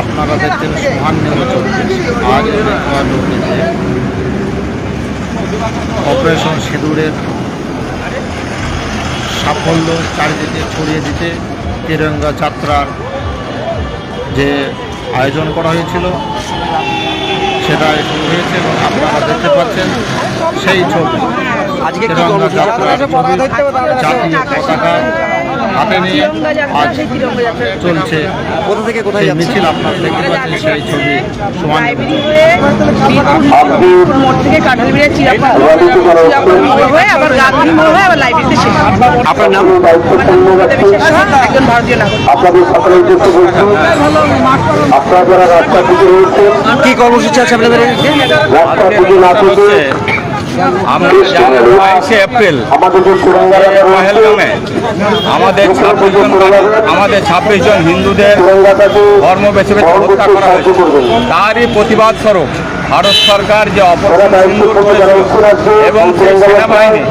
আপনারা দেখছেন সোহান নিউজ চব্বিশ আজ নদীতে অপারেশন সিঁদুরের সাফল্য চারিদিকে ছড়িয়ে দিতে তিরঙ্গা যাত্রার যে আয়োজন করা হয়েছিল সেটা শুরু হয়েছে এবং আপনারা দেখতে পাচ্ছেন সেই ছবি। আজকে কি তিরঙ্গা যাত্রার ছবি জাতীয় পতাকা। হাতে নিয়ে আজ চলছে। কোথা থেকে কোথায় মিছিল আপনারা দেখতে পাচ্ছেন সেই ছবি নাম? একজন ভারতীয় আপনাদের সকলে উদ্দেশ্য বলছি। আপনারা যারা রাস্তা থেকে রয়েছেন কি কর্মসূচি আছে আপনাদের রাস্তা থেকে না আমরা বাইশে এপ্রিল আমাদের ছাব্বিশ জন আমাদের ছাব্বিশ জন হিন্দুদের ধর্ম বেছে বেছে হত্যা করা হয়েছে। তারই প্রতিবাদ স্বরূপ ভারত সরকার যে অপারেশন সিন্দুর এবং সেই সেনাবাহিনী,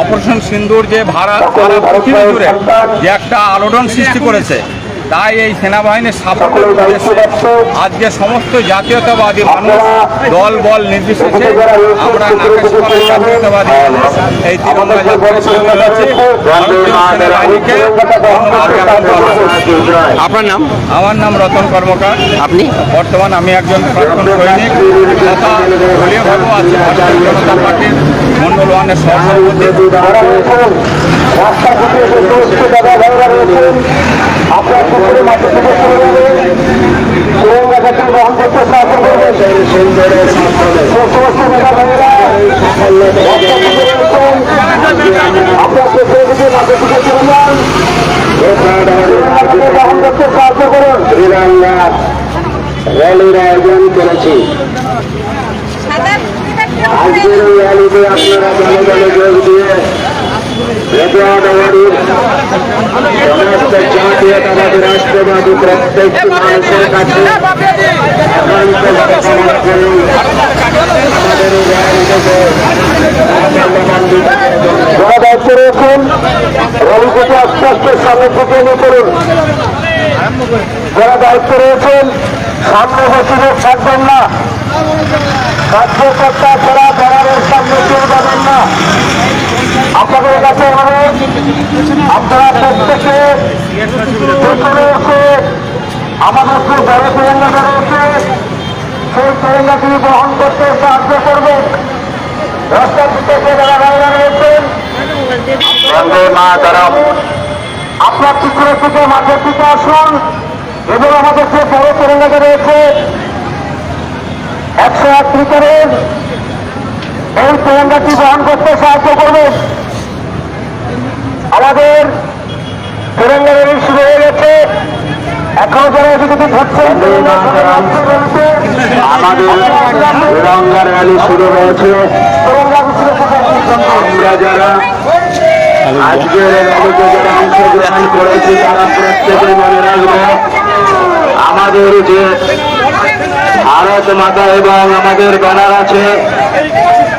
অপারেশন সিন্দুর যে ভারত সারা পৃথিবী জুড়ে যে একটা আলোড়ন সৃষ্টি করেছে তাই এই সেনাবাহিনীর সাফল্যের উদ্দেশ্যে আজকে সমস্ত জাতীয়তাবাদী মানুষ দল বল নির্বিশেষে আমরা জাতীয়তাবাদী এই তিরঙ্গা যাত্রায় সামিল হয়েছি। সেনাবাহিনীকে। আপনার নাম? আমার নাম রতন কর্মকার। আপনি? বর্তমান আমি একজন প্রাক্তন সৈনিক। তথা দলীয়ভাবেও আছি। ভারতীয় জনতা পার্টির মন্ডল ওয়ানের সহসভাপতি যারা রয়েছেন রাস্তা থেকে যে সমস্ত দাদা ভাইরা রয়েছেন আপনার পুকুরে মাঠে থেকে চলে যাবেন তিরঙ্গাটাকে বহন করতে সাহায্য করবেন সেই সমস্ত দাদা ভাইরা রাস্তা থেকে রয়েছেন আপনার পুকুরে থেকে মাঠে থেকে চলে যান তিরঙ্গাটাকে বহন করতে সাহায্য করুন তিরঙ্গা র্যালির আয়োজন করেছি। আজকের এই র্যালিতে আপনারা দলে দলে যোগ দিয়ে সমস্ত জাতীয়তাবাদী রাষ্ট্রবাদী প্রত্যেকটি মানুষের কাছে আস্তে আস্তে সামনের দিকে নিয়ে করুন যারা দায়িত্ব রয়েছেন সামনে বেশি লোক থাকবেন না কার্যকর্তা ছাড়া ব্যানারের সামনে কেউ যাবেন না। আপনাদের কাছে অনুরোধ আপনারা প্রত্যেকে আমাদের যে বড় তেরেঙ্গাটা রয়েছে সেই তেরেঙ্গাটি বহন করতে সাহায্য করবেন রাস্তার থেকে যারা ভাইরা রয়েছেন আপনার পুকুরে থেকে মাঠের দিকে আসুন এবং আমাদের যে বড় তেরেঙ্গাটা রয়েছে মিটারের এই তেরেঙ্গাটি বহন করতে সাহায্য করবেন আমাদের তেরেঙ্গা র্যালি শুরু হয়ে গেছে। এখনও যারা এদিকে ধরছেন আমাদের শুরু হয়েছে। করেছি আমাদের যে ভারত মাতা এবং আমাদের ব্যানার আছে।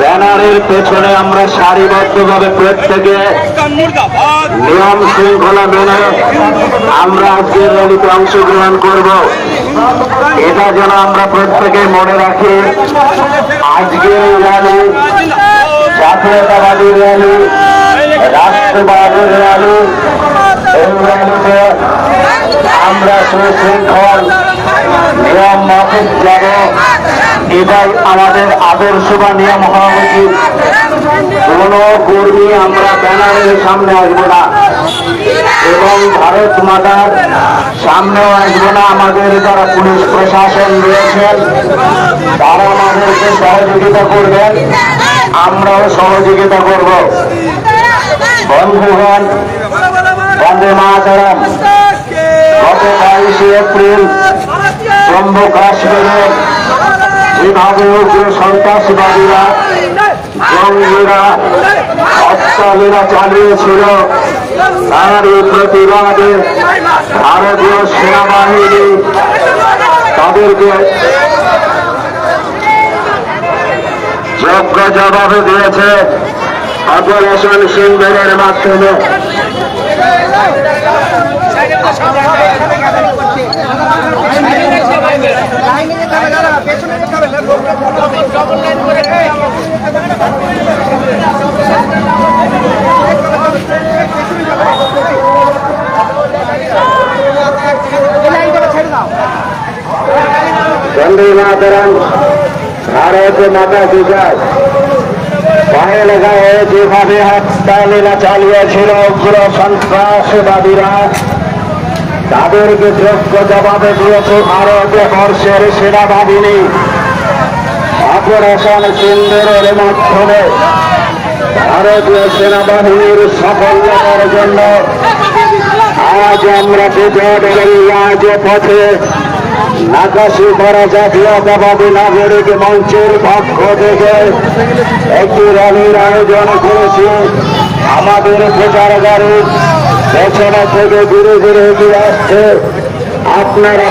ব্যানারের পেছনে আমরা সারিবদ্ধভাবে প্রত্যেকে নিয়ম শৃঙ্খলা মেনে আমরা আজকের র্যালিতে অংশগ্রহণ করব। এটা যেন আমরা প্রত্যেকে মনে রাখি। আজকের র্যালি, জাতীয়তাবাদী র্যালি, রাষ্ট্রবাদের র্যালি, এই র্যালিতে আমরা সুশৃঙ্খল এটাই আমাদের আদর্শ বা নিয়ম হওয়া উচিত কোন কর্মী আমরা ব্যানারের সামনে আসব না। এবং ভারত মাতার সামনেও আসব না। আমাদের যারা পুলিশ প্রশাসন রয়েছেন, তারা আমাদেরকে সহযোগিতা করবেন। আমরাও সহযোগিতা করব। বন্ধুগণ বন্দে মাতারাম। গত বাইশে এপ্রিল জম্মু কাশ্মীরের যেভাবে উগ্র সন্ত্রাসবাদীরা জঙ্গিরা হত্যালীলা চালিয়েছিল, তারই প্রতিবাদে ভারতীয় সেনাবাহিনী তাদেরকে যোগ্য জবাব দিয়েছে অপারেশন সিন্ধুরের মাধ্যমে। বন্দে মাতরম ভারত মাতা কি জয়? পায়ে লাগায় যেভাবে হত্যালীলা চালিয়েছিল উগ্র সন্ত্রাসবাদীরা তাদেরকে যোগ্য জবাবে দিয়েছে ভারত বর্ষের সেনাবাহিনী। অপারেশন সিন্দুরের মাধ্যমে ভারতীয় সেনাবাহিনীর সাফল্যতার জন্য আজ আমরা বিজয়ের আজ পথে আকাশী করা জাতীয়তাবাদী নাগরিক মঞ্চের পক্ষ থেকে একটি র্যালির আয়োজন করেছি। আমাদের প্রচার গাড়ি পেছনে থেকে ধীরে ধীরে এগিয়ে আসছে। আপনারা